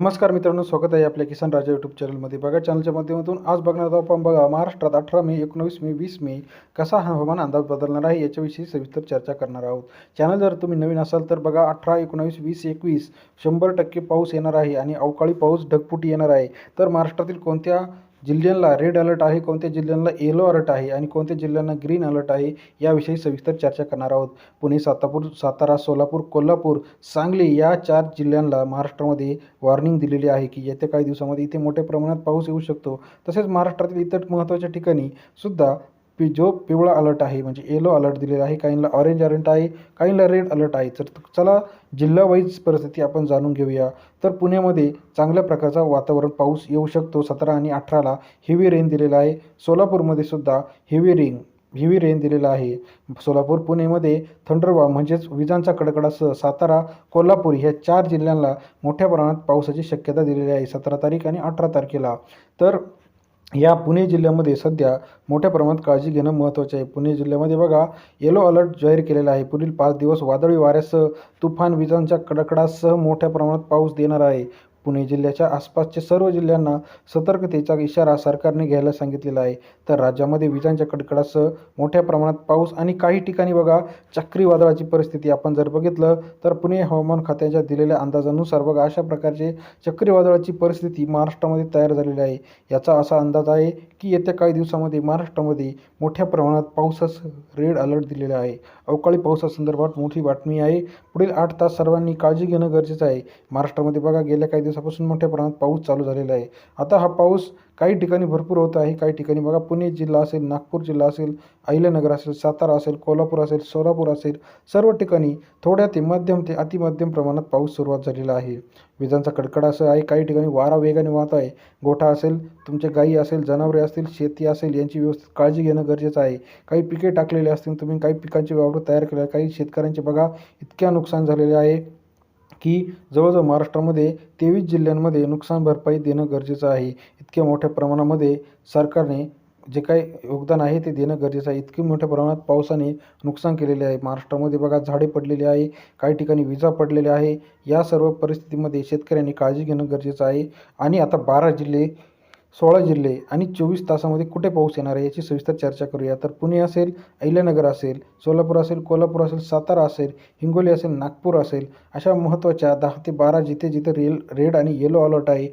नमस्कार मित्रांनो स्वागत आहे आपल्या किसान राजा यूट्यूब चॅनलमध्ये बघा चॅनलच्या माध्यमातून आज बघणार आहोत आपण बघा महाराष्ट्रात अठरा मे एकोणवीस मे वीस मे कसा हवामान अंदाज बदलणार आहे याच्याविषयी सविस्तर चर्चा करणार आहोत. चॅनल जर तुम्ही नवीन असाल तर बघा अठरा एकोणावीस वीस एकवीस शंभर टक्के पाऊस येणार आहे आणि अवकाळी पाऊस ढगफुटी येणार आहे. तर महाराष्ट्रातील कोणत्या जिल्ह्यांना रेड अलर्ट आहे कोणत्या जिल्ह्यांना येलो अलर्ट आहे आणि कोणत्या जिल्ह्यांना ग्रीन अलर्ट आहे याविषयी सविस्तर चर्चा करणार आहोत. पुणे सातापूर सातारा सोलापूर कोल्हापूर सांगली या चार जिल्ह्यांना महाराष्ट्रामध्ये वॉर्निंग दिलेली आहे की येत्या काही दिवसामध्ये इथे मोठ्या प्रमाणात पाऊस येऊ शकतो. तसेच महाराष्ट्रातील इतर महत्त्वाच्या ठिकाणी सुद्धा पि जो पिवळा अलर्ट आहे म्हणजे येलो अलर्ट दिलेला आहे. काहींना ऑरेंज अलर्ट आहे काहींना रेड अलर्ट आहे. तर चला जिल्हावाईज परिस्थिती आपण जाणून घेऊया. तर पुण्यामध्ये चांगल्या प्रकारचा वातावरण पाऊस येऊ शकतो. सतरा आणि अठराला हेवी रेन दिलेला आहे. सोलापूरमध्ये सुद्धा हेवी रेन हेवी रेन दिलेला आहे. सोलापूर पुणेमध्ये थंडरवा म्हणजेच विजांचा कडकडासह सातारा कोल्हापूर ह्या चार जिल्ह्यांना मोठ्या प्रमाणात पावसाची शक्यता दिलेली आहे. सतरा तारीख आणि अठरा तारखेला. तर या पुणे जिल्ह्यामध्ये सध्या मोठ्या प्रमाणात काळजी घेणं महत्त्वाचे आहे. पुणे जिल्ह्यामध्ये बघा येलो अलर्ट जाहीर केलेला आहे. पुढील पाच दिवस वादळी वाऱ्यासह तुफान विजांच्या कडकडासह मोठ्या प्रमाणात पाऊस देणार आहे. पुणे जिल्ह्याच्या आसपासच्या सर्व जिल्ह्यांना सतर्कतेचा इशारा सरकारने घ्यायला सांगितलेला आहे. तर राज्यामध्ये विजांच्या कडकडासह मोठ्या प्रमाणात पाऊस आणि काही ठिकाणी बघा चक्रीवादळाची परिस्थिती आपण जर बघितलं तर पुणे हवामान खात्याच्या दिलेल्या अंदाजानुसार बघा अशा प्रकारचे चक्रीवादळाची परिस्थिती महाराष्ट्रामध्ये तयार झालेली आहे. याचा असा अंदाज आहे की येत्या काही दिवसामध्ये महाराष्ट्रामध्ये मोठ्या प्रमाणात पावसास रेड अलर्ट दिलेला आहे. अवकाळी पावसासंदर्भात मोठी बातमी आहे. पुढील आठ तास सर्वांनी काळजी घेणं गरजेचं आहे. महाराष्ट्रामध्ये बघा गेल्या काही दिवसापासून मोठ्या प्रमाणात पाऊस चालू झालेला आहे. आता हा पाऊस काही ठिकाणी भरपूर होत आहे काही ठिकाणी बघा पुणे जिल्हा असेल नागपूर जिल्हा असेल अहिल्यानगर असेल सातारा असेल कोल्हापूर असेल सोलापूर असेल सर्व ठिकाणी थोड्या ते मध्यम ते अतिमध्यम प्रमाणात पाऊस सुरुवात झालेला आहे. विजांचा कडकडा असं आहे काही ठिकाणी वारा वेगाने वाहत आहे. गोठा असेल तुमच्या गायी असेल जनावरे असतील शेती असेल यांची व्यवस्थित काळजी घेणं गरजेचं आहे. काही पिके टाकलेले असतील तुम्ही काही पिकांचे वावर तयार केले आहे काही शेतकऱ्यांचे बघा इतक्या नुकसान झालेले आहे. की जवळजवळ महाराष्ट्रामध्ये तेवीस जिल्ह्यांमध्ये नुकसान भरपाई देणं गरजेचं आहे. इतक्या मोठ्या प्रमाणामध्ये सरकारने जे काही योगदान आहे ते देणं गरजेचं आहे. इतकी मोठ्या प्रमाणात पावसाने नुकसान केलेले आहे. महाराष्ट्रामध्ये बघा झाडे पडलेली आहे काही ठिकाणी विजा पडलेल्या आहे. या सर्व परिस्थितीमध्ये शेतकऱ्यांनी काळजी घेणं गरजेचं आहे. आणि आता बारा जिल्हे सोळा जिल्हे आणि चोवीस तासामध्ये कुठे पाऊस येणार आहे याची सविस्तर चर्चा करूया. तर पुणे असेल अहिल्यानगर असेल सोलापूर असेल कोल्हापूर असेल सातारा असेल हिंगोली असेल नागपूर असेल अशा महत्त्वाच्या दहा ते बारा जिथे जिथे रेल रेड आणि येलो अलर्ट आहे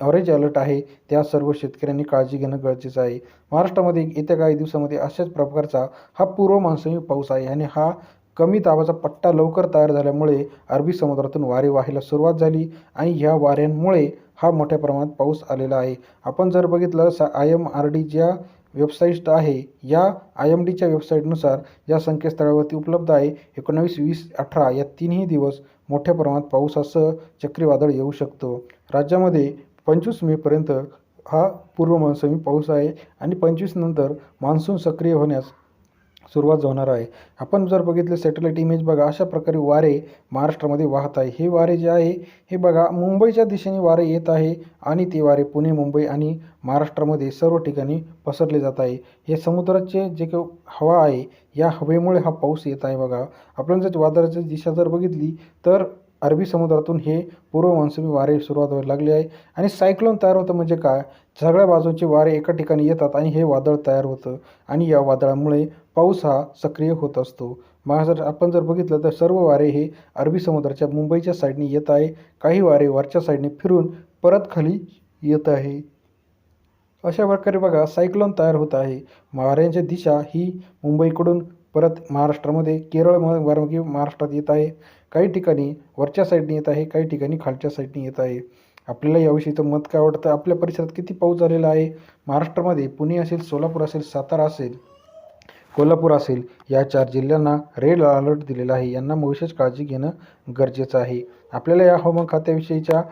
ऑरेंज अलर्ट आहे त्या सर्व शेतकऱ्यांनी काळजी घेणं गरजेचं आहे. महाराष्ट्रामध्ये येत्या काही दिवसामध्ये अशाच प्रकारचा हा पूर्व मान्सूनी पाऊस आहे आणि हा कमी दाबाचा पट्टा लवकर तयार झाल्यामुळे अरबी समुद्रातून वारे वाहायला सुरुवात झाली आणि ह्या वाऱ्यांमुळे हा मोठ्या प्रमाणात पाऊस आलेला आहे. आपण जर बघितलं सा आय एम आर डी ज्या वेबसाईट आहे या आय एम डीच्या वेबसाईटनुसार या संकेतस्थळावरती उपलब्ध आहे. एकोणावीस वीस अठरा या तीनही दिवस मोठ्या प्रमाणात पावसासह चक्रीवादळ येऊ शकतो. राज्यामध्ये पंचवीस मेपर्यंत हा पूर्व मान्सूनी पाऊस आहे आणि पंचवीस नंतर मान्सून सक्रिय होण्यास सुरुवात होणार आहे. आपण जर बघितलं सॅटेलाईट इमेज बघा अशा प्रकारे वारे महाराष्ट्रामध्ये वाहत आहे. हे वारे जे आहे हे बघा मुंबईच्या दिशेने वारे येत आहे आणि ते वारे पुणे मुंबई आणि महाराष्ट्रामध्ये सर्व ठिकाणी पसरले जात आहे. हे समुद्राचे जे काही हवा आहे या हवेमुळे हा पाऊस येत आहे बघा. आपण जर वादळाची दिशा जर बघितली तर अरबी समुद्रातून हे पूर्व मान्सूनी वारे सुरुवात व्हायला लागले आहे. आणि सायक्लोन तयार होतं म्हणजे काय? सगळ्या बाजूचे वारे एका ठिकाणी येतात आणि हे वादळ तयार होतं. आणि या वादळामुळे पाऊस हा सक्रिय होत असतो. महाराष्ट्र जर आपण जर बघितलं तर सर्व वारे हे अरबी समुद्राच्या मुंबईच्या साईडने येत आहे. काही वारे वरच्या साईडने फिरून परत खाली येत आहे. अशा प्रकारे बघा सायक्लोन तयार होत आहे. वाऱ्यांची दिशा ही मुंबईकडून परत महाराष्ट्रामध्ये केरळ मार्गे महाराष्ट्रात येत आहे. काही ठिकाणी वरच्या साईडने येत आहे काही ठिकाणी खालच्या साईडने येत आहे. आपल्याला याविषयीचं मत काय वाटतं? आपल्या परिसरात किती पाऊस झालेला आहे? महाराष्ट्रामध्ये पुणे असेल सोलापूर असेल सातारा असेल कोल्हापूर असेल या चार जिल्ह्यांना रेड अलर्ट दिलेला आहे. यांना विशेष काळजी घेणं गरजेचं आहे. आपल्याला या हवामान खात्याविषयीच्या